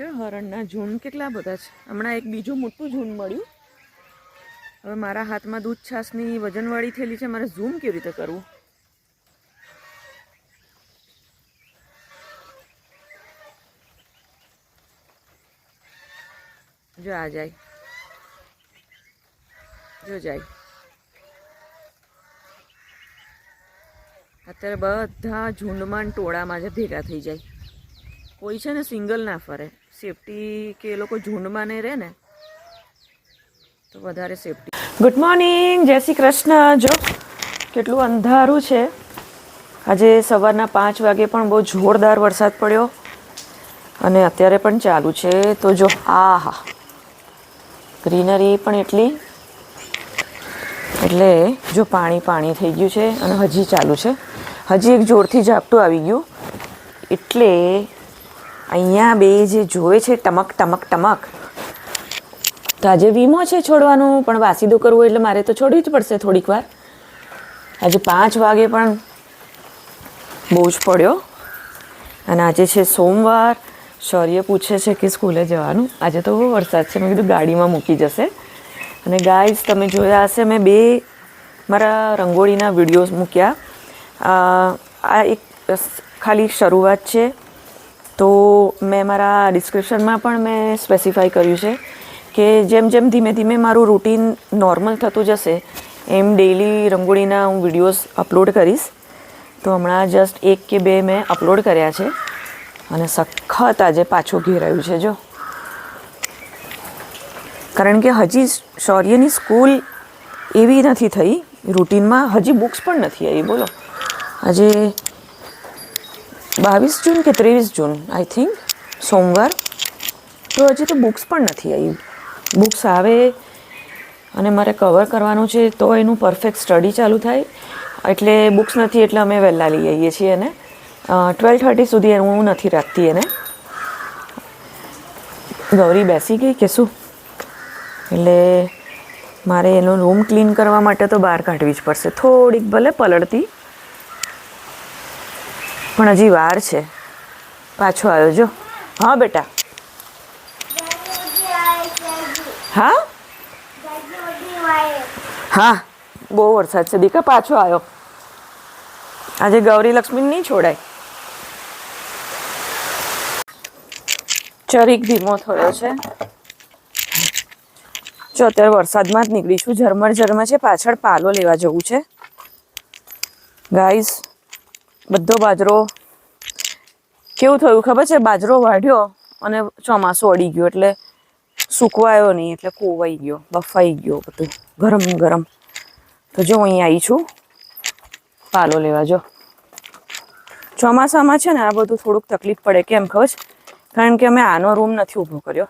જો હરણના ઝૂંડ કેટલા બધા છે? હમણાં એક બીજું મોટું ઝૂન મળ્યું. હવે મારા હાથમાં દૂધ છાશની વજનવાળી થયેલી છે, મારે ઝૂમ કેવી રીતે કરવું? જો આ જાય. જો જાય. અત્યારે બધા ઝુંડમાં ટોળામાં જ ભેગા થઈ જાય. કોઈ છે ને સિંગલ ના ફરે. સેફટી કે એ લોકો ઝુંડમાં ને રહે ને, તો વધારે સેફટી ગુડ મોર્નિંગ જય શ્રી કૃષ્ણ. જો, કેટલું અંધારું છે. આજે સવારના પાંચ વાગે પણ બહુ જોરદાર વરસાદ પડ્યો અને અત્યારે પણ ચાલુ છે. તો જો આ હા ગ્રીનરી પણ એટલી. એટલે જો પાણી પાણી થઈ ગયું છે અને હજી ચાલુ છે. હજી એક જોરથી ઝાપટું આવી ગયું. એટલે અહીંયા બે જે જોવે છે, ટમક ટમક ટમક. તો આજે વીમો છે છોડવાનું, પણ વાસીદો કરવું એટલે મારે તો છોડવી જ પડશે થોડીક વાર. આજે પાંચ વાગે પણ બહુ જ પડ્યો. અને આજે છે સોમવાર. શૌર્ય પૂછે છે કે સ્કૂલે જવાનું. આજે તો બહુ વરસાદ છે, મેં કીધું ગાડીમાં મૂકી જશે. અને ગાઈઝ, તમે જોયા હશે, મેં બે મારા રંગોળીના વિડીયોઝ મૂક્યા. આ એક ખાલી શરૂઆત છે. તો મેં મારા ડિસ્ક્રિપ્શનમાં પણ મેં સ્પેસિફાઈ કર્યું છે કે જેમ જેમ ધીમે ધીમે મારું રૂટીન નોર્મલ થતું જશે, એમ ડેઈલી રંગોળીના હું વિડીયોઝ અપલોડ કરીશ. તો હમણાં જસ્ટ એક કે બે મેં અપલોડ કર્યા છે અને સખત આજે પાછું ઘેરાયું છે, જો. કારણ કે હજી શૌર્યની સ્કૂલ એવી નથી થઈ રૂટીનમાં હજી બુક્સ પણ નથી આવી, બોલો. આજે બાવીસ જૂન કે ત્રેવીસ જૂન આઈ થિંક સોમવાર. તો હજી તો બુક્સ પણ નથી આવી. બુક્સ આવે અને મારે કવર કરવાનું છે, તો એનું પરફેક્ટ સ્ટડી ચાલુ થાય. એટલે બુક્સ નથી, એટલે અમે વહેલા લઈ આવીએ છીએ એને. ટ્વેલ્વ થર્ટી સુધી એનું હું નથી રાખતી એને. ગૌરી બેસી ગઈ કે શું? એટલે મારે એનો રૂમ ક્લીન કરવા માટે તો બહાર કાઢવી જ પડશે. થોડીક ભલે પલળતી પણ હજી વાર છે. પાછો આવ્યો, જો. હા, બેટા. હા? હા, બહુ વરસાદ છે. દીકા, પાછો આવ્યો. આજે ગૌરી લક્ષ્મી નહીં છોડાય. ચરીક ધીમો થયો છે. જો, અત્યારે વરસાદમાં જ નીકળીશું. ઝરમર ઝરમર છે. પાછળ પાલો લેવા જવું છે. ગાઈસ બધો બાજરો. કેવું થયું ખબર છે? બાજરો વાઢ્યો અને ચોમાસું અડી ગયું એટલે સુકવાયો નહીં, એટલે કોવાઈ ગયો, બફાઈ ગયો બધું, ગરમ ગરમ. તો જો અહીં આવી છું. પાલો લેવા જો. ચોમાસામાં છે ને આ બધું થોડુંક તકલીફ પડે કેમ ખબર છે? કારણ કે અમે આનો રૂમ નથી ઊભો કર્યો.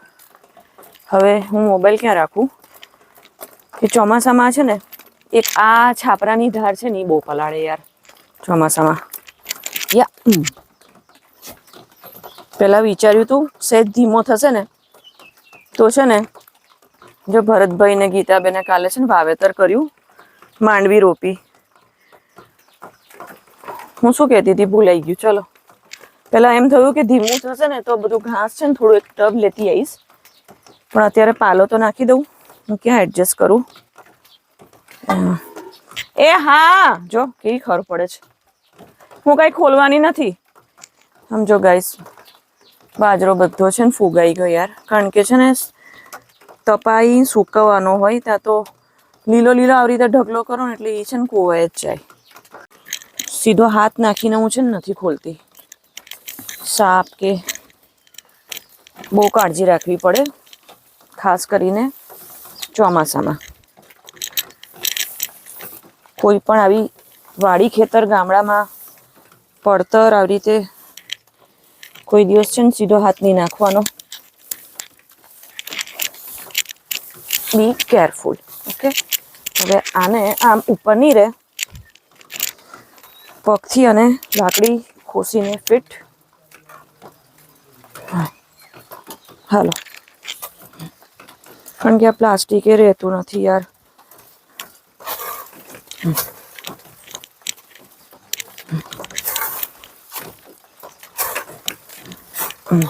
હવે હું મોબાઈલ ક્યાં રાખું? કે ચોમાસામાં છે ને એક આ છાપરાની ધાર છે ને એ બહુ પલાળે યાર, ચોમાસામાં. યા. પહેલાં વિચાર્યું હતું સહેજ ધીમો થશે ને, તો છે ને, જો ભરતભાઈ ને ગીતાબેને કાલે છે ને વાવેતર કર્યું, માંડવી રોપી. હું શું કહેતી હતી, ભૂલાઈ ગયું, ચલો. પહેલાં એમ થયું કે ધીમું થશે ને, તો બધું ઘાસ છે ને, થોડું એક ટબ લેતી આવીશ. પણ અત્યારે પાલો તો નાખી દઉં, હું ક્યાં એડજસ્ટ કરું. એ હા, જો, કેવી ખર પડે છે. હું કાંઈ ખોલવાની નથી. સમજો ગાઈસ બાજરો બધો છે ને ફૂગાઈ ગયો યાર. કારણ કે છે ને, તપાઈ સૂકવવાનો હોય ત્યાં તો લીલો લીલો આવી રીતે ઢગલો કરો ને એટલે એ છે ને કોવાય જ જાય. સીધો હાથ નાખીને હું છે ને નથી ખોલતી. સાપ કે બહુ કાળજી રાખવી પડે, ખાસ કરીને ચોમાસામાં. કોઈ પણ આવી વાડી ખેતર ગામડામાં પડતર આવી રીતે કોઈ દિવસ છે ને સીધો હાથ નહીં નાખવાનો. બી કેરફુલ ઓકે હવે આને આમ ઉપર નહીં રહે. પગથી અને લાકડી ખોસીને ફિટ. હાલો. કારણ કે આ પ્લાસ્ટિકે રહેતું નથી યાર. うん。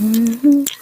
Mm-hmm.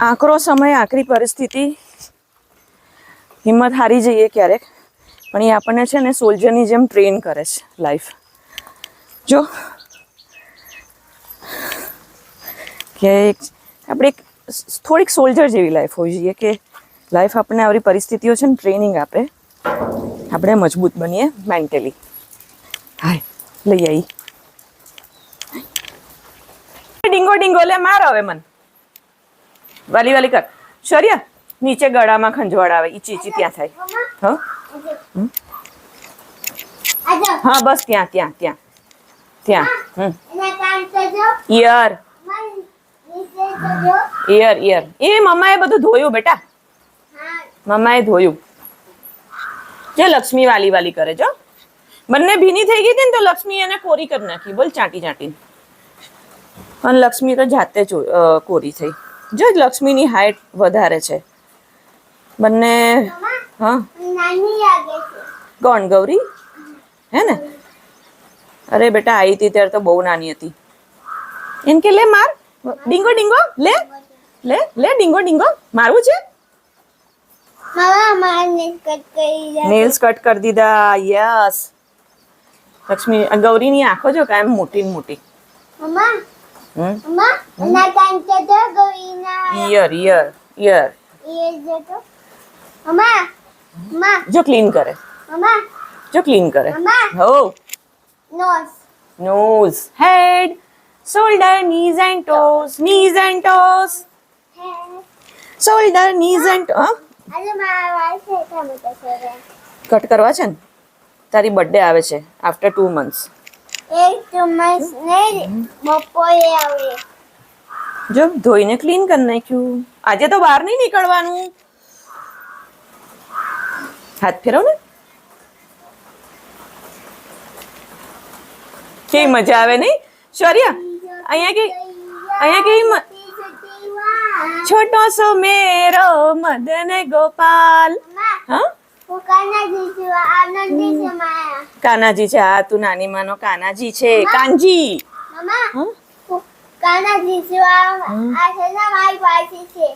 આકરો સમય આકરી પરિસ્થિતિ. હિંમત હારી જઈએ ક્યારેક, પણ એ આપણને છે ને સોલ્જરની જેમ ટ્રેન કરે છે લાઈફ. જો. કે આપણે એક થોડીક સોલ્જર જેવી લાઈફ હોવી જોઈએ કે લાઈફ આપણને આવી પરિસ્થિતિઓ છે ને ટ્રેનિંગ આપે. આપણે મજબૂત બનીએ મેન્ટલી હાય, લઈ આવી ડીંગો ડીંગો, લે, માર હવે મન. વાલી વાલી કર. શૌર્ય, નીચે ગળામાં ખંજવાળ આવે ઈચી ઈચી ત્યાં થાય. હા? હા, બસ ત્યાં ત્યાં ત્યાં. ત્યાં. ઈયર ઈયર ઈયર એ મમ્માએ બધું ધોયું બેટા. મમ્માએ ધોયું. જે લક્ષ્મી વાલી વાલી કરે જો બંને ભીની થઈ ગઈ હતી ને તો લક્ષ્મી એને કોરી કરી નાખી. બોલ ચાટી ચાટી અને લક્ષ્મી તો જાતે જ કોરી થઈ. જો લક્ષ્મીની હાઈટ વધારે છે. બંને, હા. કોણ ગૌરી? હે ને? અરે બેટા આવી હતી ત્યારે તો બહુ નાની હતી. એમ કે લે માર. ડીંગો ડીંગો, લે. લે લે, ડીંગો ડીંગો. મારવું છે મામા મારને કટ કરી દે નેલ્સ કટ કરી દીધા યસ લક્ષ્મી આ ગૌરીની આંખો જો કાયમ મોટી ને મોટી મમ્મા હમ મમ્મા એના કામ કરજો ગોઈના ઈયર ઈયર ઈયર એ જતો મમ્મા મમ્મા જો ક્લીન કરે મમ્મા જો ક્લીન કરે મમ્મા હો nose nose head shoulder knees and toes knees and toes. હે shoulder knees and હા આજે કટ કરવા છે ને? તારી બર્થડે આવે છે આફ્ટર ટુ મંથ્સ જો ધોઈને ક્લીન કરી નાખ્યું. આજે તો બહાર નહીં નીકળવાનું. હાથ ફેરવ ને. કેવી મજા આવે નહીં? શૌર્ય અહીંયા કે અહીંયા કેવી છોટો સો મેરો મદન ગોપાલ. કાનાજી છે આ તું નાની માનો કાનાજી છે કાનજી. હા? હું કાના જીશું આ આ છે ને મારી પાછી છે.